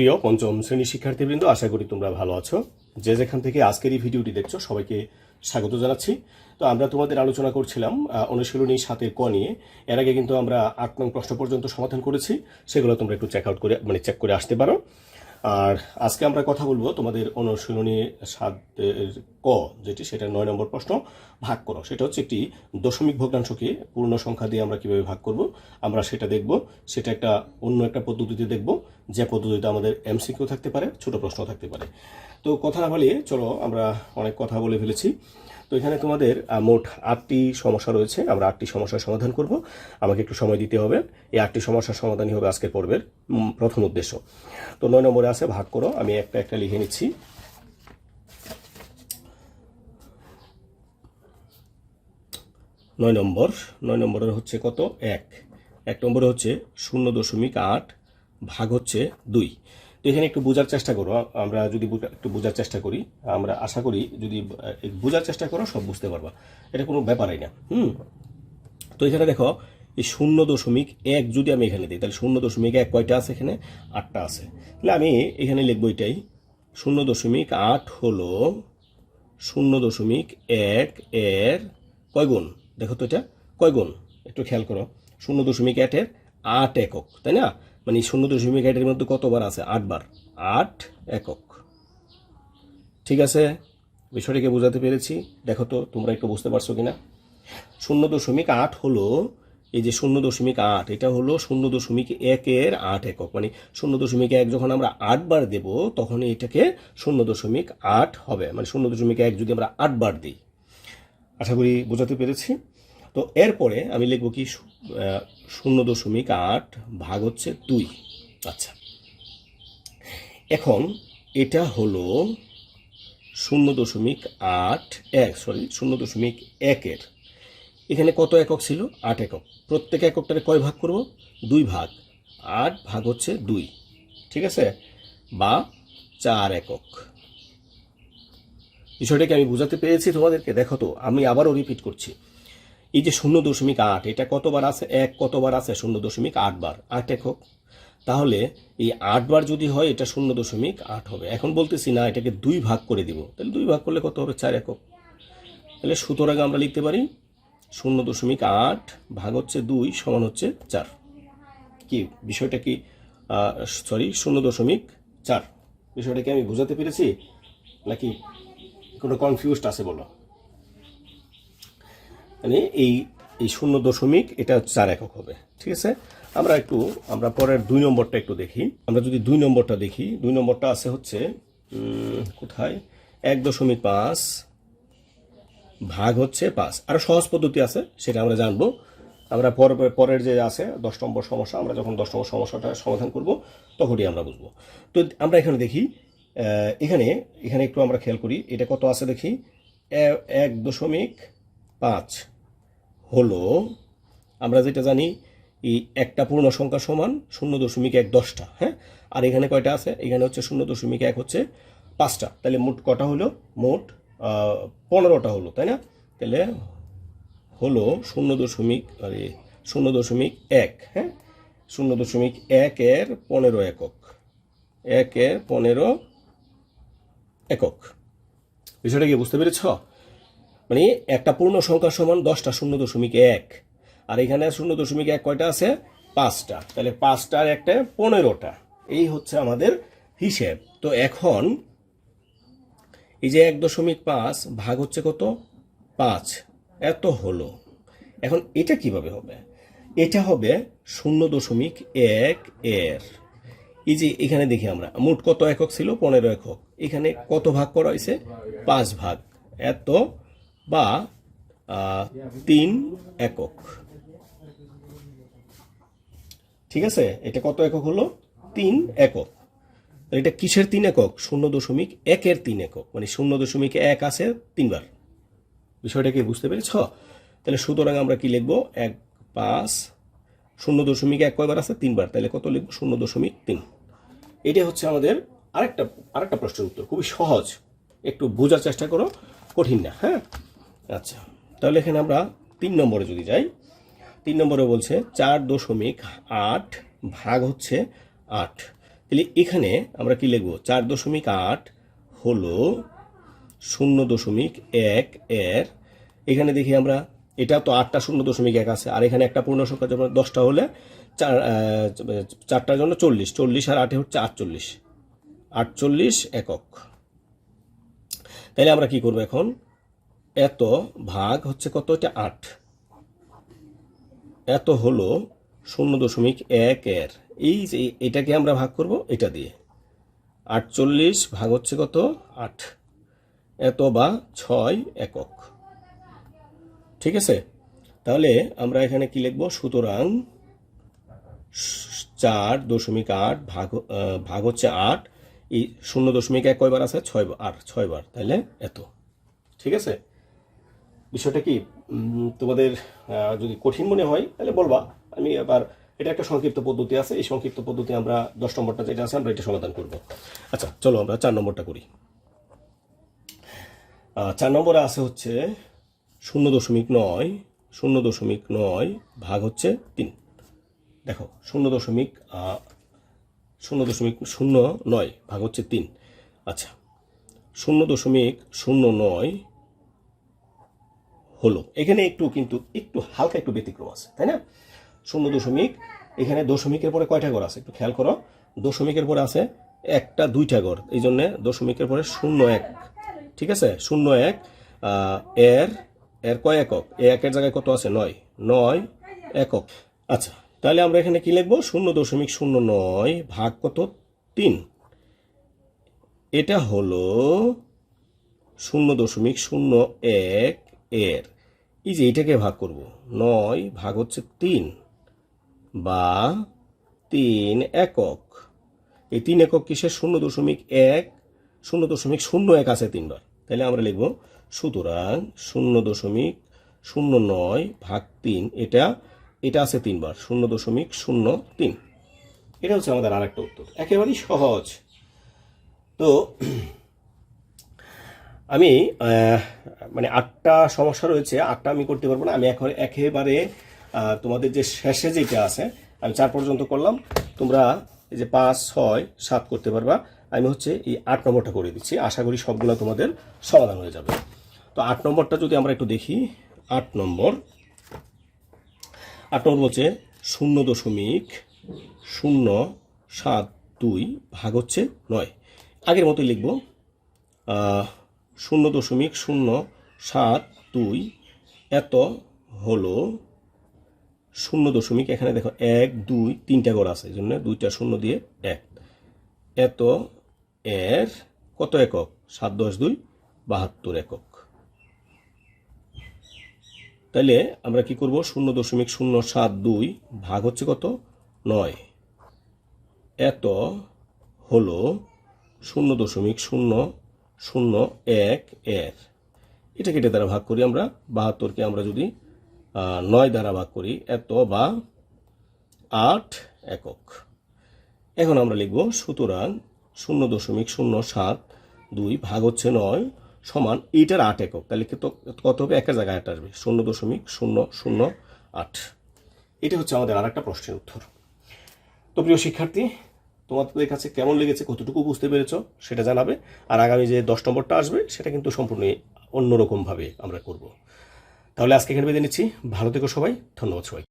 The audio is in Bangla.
সুপ্রিয় পঞ্চম শ্রেণির শিক্ষার্থীবৃন্দ, আশা করি তোমরা ভালো আছো। যে যেখান থেকে আজকের এই ভিডিওটি দেখছ, সবাইকে স্বাগত জানাচ্ছি। তো আমরা তোমাদের আলোচনা করছিলাম অনুশীলনী সাতের ক নিয়ে। এর আগে কিন্তু আমরা আট নং প্রশ্ন পর্যন্ত সমাধান করেছি, সেগুলো তোমরা একটু চেক আউট করে মানে চেক করে আসতে পারো। আর আজকে আমরা কথা বলব তোমাদের অনুশীলনী সাতের ক, যেটি সেটা নয় নম্বর প্রশ্ন, ভাগ করো। সেটা হচ্ছে একটি দশমিক ভগ্নাংশকে পূর্ণ সংখ্যা দিয়ে আমরা কীভাবে ভাগ করব, আমরা সেটা দেখব, সেটা একটা অন্য একটা পদ্ধতিতে দেখব, যে পদ্ধতিতে আমাদের এমসিকিউ থাকতে পারে, ছোট প্রশ্ন থাকতে পারে। তো কথা না বলিয়ে চলো, আমরা অনেক কথা বলে ফেলেছি। তো এখানে তোমাদের মোট আটটি সমস্যা রয়েছে, আমরা আটটি সমস্যার সমাধান করব। আমাকে একটু সময় দিতে হবে। এই আটটি সমস্যার সমাধানই হবে আজকের পর্বের প্রথম উদ্দেশ্য। তো নয় নম্বরে আছে, ভাগ করো। আমি একটা একটা লিখে নিচ্ছি। নয় নম্বর। নয় নম্বরের হচ্ছে কত? এক। এক নম্বরে হচ্ছে শূন্য দশমিক আট ভাগ হচ্ছে দুই। তো এখানে একটু বোঝার চেষ্টা করো। আমরা যদি একটু বোঝার চেষ্টা করি, আমরা আশা করি যদি বোঝার চেষ্টা করো, সব বুঝতে পারবা। এটা কোনো ব্যাপারই না। হুম? তো এখানে দেখো এই শূন্য দশমিক এক যদি আমি এখানে দিই, তাহলে শূন্য দশমিক এক কয়টা আছে এখানে? আটটা আছে। তাহলে আমি এখানে লিখব এটাই। শূন্য দশমিক আট হলো শূন্য দশমিক এক এর কয় গুণ? দেখো তো এটা, কয় গুণ? একটু খেয়াল করো। শূন্য দশমিক একের আট একক, তাই না? মানে শূন্য দশমিক একের মধ্যে কতবার আছে? আটবার আট একক। ঠিক আছে? বিষয়টিকে বোঝাতে পেরেছি। দেখো তো, তোমরা একটু বুঝতে পারছ কিনা? শূন্য দশমিক আট হলো এই যে শূন্য দশমিক আট, এটা হলো শূন্য দশমিক একের আট একক। মানে শূন্য দশমিক এক যখন আমরা আটবার দেব তখন এটাকে শূন্য দশমিক আট হবে। মানে শূন্য দশমিক এক যদি আমরা আটবার দিই। আশা করি বোঝাতে পেরেছি। তো এরপরে আমি লিখব কি শূন্য দশমিক আট ভাগ হচ্ছে দুই। আচ্ছা। এখন এটা হলো শূন্য দশমিক আট এক, সরি, শূন্য দশমিক একের। এখানে কত একক ছিল? আট একক। প্রত্যেক এককটারে কয় ভাগ করব? দুই ভাগ। আট ভাগ হচ্ছে দুই। ঠিক আছে? বা চার একক। বিষয়টাকে আমি বোঝাতে পেরেছি তোমাদেরকে। দেখো তো, আমি আবারও রিপিট করছি। এই যে শূন্য দশমিক আট, এটা কতবার আছে? এক কতবার আছে? শূন্য দশমিক আট বার। আট একক। তাহলে এই আটবার যদি হয়, এটা শূন্য দশমিক আট হবে। এখন বলতেছি না, এটাকে দুই ভাগ করে দিব। তাহলে দুই ভাগ করলে কত হবে? চার একক। তাহলে সুতরাং আমরা লিখতে পারি শূন্য দশমিক আট ভাগ হচ্ছে দুই সমান হচ্ছে চার। কি, বিষয়টা কি? সরি, শূন্য দশমিক চার। বিষয়টা কি আমি বোঝাতে পেরেছি? নাকি কোনো কনফিউজড আছে বলো? মানে এই এই শূন্য দশমিক এটা চার একক হবে, ঠিক আছে? আমরা একটু, আমরা পরের দুই নম্বরটা একটু দেখি। আমরা যদি দুই নম্বরটা দেখি, দুই নম্বরটা আছে হচ্ছে কোথায়? এক দশমিক পাঁচ ভাগ হচ্ছে পাঁচ। আরও সহজ পদ্ধতি আছে, সেটা আমরা জানব। আমরা পর পরের যে আছে, দশ নম্বর সমস্যা, আমরা যখন দশ নম্বর সমস্যাটা সমাধান করব, তখনই আমরা বুঝব। তো আমরা এখানে দেখি এখানে এখানে একটু আমরা খেয়াল করি, এটা কত আছে দেখি? এক দশমিক পাঁচ হলো, আমরা যেটা জানি, এই একটা পূর্ণ সংখ্যা সমান শূন্য দশমিক এক দশটা হ্যাঁ? আর এখানে কয়টা আছে? এখানে হচ্ছে শূন্য দশমিক এক হচ্ছে পাঁচটা। তাহলে মোট কটা হলো? মোট পনেরোটা হলো, তাই না? তাহলে হলো শূন্য দশমিক, আরে, শূন্য দশমিক এক হ্যাঁ? শূন্য দশমিক একের পনেরো একক একের পনেরো একক। বিষয়টা কি বুঝতে পেরেছ? মানে একটা পূর্ণ সংখ্যা সমান দশটা, শূন্য দশমিক এক, আর এখানে শূন্য দশমিক এক কয়টা আছে? পাঁচটা। তাহলে পাঁচটার একটা পনেরোটা, এই হচ্ছে আমাদের হিসেব। তো এখন এই যে এক দশমিক পাঁচ ভাগ হচ্ছে কত? পাঁচ। এত হলো। এখন এটা কীভাবে হবে? এটা হবে শূন্য দশমিক এক এর। এই যে এখানে দেখি আমরা, মোট কত একক ছিল? পনেরো একক। এখানে কত ভাগ করা হয়েছে? পাঁচ ভাগ। এত বা তিন একক। ঠিক আছে? এটা কত একক হলো? তিন একক। এটা কিসের তিন একক? শূন্য দশমিক একের তিন একক। মানে শূন্য দশমিক এক আছে তিনবার। বিষয়টা কি বুঝতে পেরেছ? তাহলে সুতরাং আমরা কি লিখব? এক পাঁচ, শূন্য দশমিক এক কয়বার আছে? তিনবার। তাহলে কত লিখব? শূন্য দশমিক তিন। এটা হচ্ছে আমাদের আরেকটা আরেকটা প্রশ্নের উত্তর। খুবই সহজ। একটু বোঝার চেষ্টা করো। কঠিন না হ্যাঁ? আচ্ছা। তাহলে এখানে আমরা তিন নম্বরে যদি যাই, তিন নম্বরে বলছে চার দশমিক আট ভাগ হচ্ছে আট। তাহলে এখানে আমরা কি লিখব? চার দশমিক আট হলো শূন্য দশমিক এক এর, এখানে দেখি আমরা, এটা তো আটটা শূন্য দশমিক এক আছে, আর এখানে একটা পূর্ণ সংখ্যা যেমন দশটা হলে চার চারটার জন্য চল্লিশ চল্লিশ আর আটে হচ্ছে আটচল্লিশ আটচল্লিশ একক। তাহলে আমরা কি করব এখন? এত ভাগ হচ্ছে কত? এটা আট। এত হলো শূন্য দশমিক এক এর। এই যে এটাকে আমরা ভাগ করব, এটা দিয়ে। আটচল্লিশ ভাগ হচ্ছে কত? আট। এত বা ছয় একক। ঠিক আছে? তাহলে আমরা এখানে কি লিখব? সুতরাং চার দশমিক আট ভাগ ভাগ হচ্ছে আট। এই শূন্য দশমিক এক কয়বার আছে? ছয় আর ছয় বার। তাহলে এত। ঠিক আছে? বিষয়টা কি? তোমাদের যদি কঠিন মনে হয়, তাহলে বলবা। আমি এবার এটা একটা সংক্ষিপ্ত পদ্ধতি আছে। এই সংক্ষিপ্ত পদ্ধতি আমরা দশ নম্বরটা যেটা আছে, আমরা এটা সমাধান করব। আচ্ছা চলো আমরা চার নম্বরটা করি। চার নম্বরে আছে হচ্ছে শূন্য দশমিক নয়, শূন্য দশমিক নয় ভাগ হচ্ছে তিন। দেখো, শূন্য দশমিক শূন্য দশমিক শূন্য নয় ভাগ হচ্ছে তিন। আচ্ছা শূন্য দশমিক শূন্য নয় হলো। এখানে একটু কিন্তু একটু হালকা একটু ব্যতিক্রম আছে, তাই না? শূন্য দশমিক। এখানে দশমিকের পরে কয়টা ঘর আছে? একটু খেয়াল করো। দশমিকের পরে আছে একটা, দুইটা ঘর এই জন্যে দশমিকের পরে শূন্য এক। ঠিক আছে? শূন্য এক এর এর কয় একক? এ একের জায়গায় কত আছে? নয়। নয় একক। আচ্ছা তাহলে আমরা এখানে কি লিখব? শূন্য দশমিক শূন্য নয় ভাগ কত? তিন। এটা হলো শূন্য দশমিক শূন্য এক এর। এই যে এটাকে ভাগ করব। নয় ভাগ হচ্ছে তিন। বা তিন একক। এই তিন একক কিসের? শূন্য দশমিক এক, শূন্য দশমিক শূন্য এক আছে তিনবার তাহলে আমরা লিখব, সুতরাং শূন্য দশমিক শূন্য নয় ভাগ তিন, এটা এটা আছে তিনবার শূন্য দশমিক শূন্য তিন। এটা হচ্ছে আমাদের আর একটা উত্তর। একেবারেই সহজ। তো আমি মানে আটটা সমস্যা রয়েছে, আটটা আমি করতে পারব না। আমি এখন একেবারে তোমাদের যে শেষে যেটা আছে, আমি চার পর্যন্ত করলাম। তোমরা এই যে পাঁচ, ছয়, সাত করতে পারবা। আমি হচ্ছে এই আট নম্বরটা করে দিচ্ছি। আশা করি সবগুলো তোমাদের সমাধান হয়ে যাবে। তো আট নম্বরটা যদি আমরা একটু দেখি, আট নম্বর। আট নম্বর বলছে শূন্য দশমিক শূন্য সাত দুই ভাগ হচ্ছে নয়। আগের মতোই লিখব শূন্য দশমিক শূন্য সাত দুই এত হলো শূন্য দশমিক, এখানে দেখো এক, দুই, তিনটা গড় আছে এই জন্য দুইটা শূন্য দিয়ে এক। এত এর কত একক? সাত, দশ, দুই, বাহাত্তর একক। তাহলে আমরা কি করব? শূন্য দশমিক শূন্য সাত, দুই ভাগ হচ্ছে কত? নয়। এত হলো শূন্য দশমিক শূন্য শূন্য এক এর। এটা কেটে দ্বারা ভাগ করি আমরা, বাহাত্তরকে আমরা যদি নয় দ্বারা ভাগ করি, এত বা আট একক। এখন আমরা লিখব, সুতরাং শূন্য দশমিক শূন্য সাত দুই ভাগ হচ্ছে নয় সমান এইটার আট একক। তাহলে কত হবে? একের জায়গায় আট আসবে। শূন্য দশমিক শূন্য শূন্য আট। এটা হচ্ছে আমাদের আর একটা প্রশ্নের উত্তর। তো প্রিয় শিক্ষার্থী, তোমাদের কাছে কেমন লেগেছে, কতটুকু বুঝতে পেরেছ সেটা জানাবে। আর আগামী যে দশ নম্বরটা আসবে, সেটা কিন্তু সম্পূর্ণ অন্যরকমভাবে আমরা করব। তাহলে আজকে এখানে বেঁধে নিচ্ছি। ভালো থেকো সবাই। ধন্যবাদ সবাই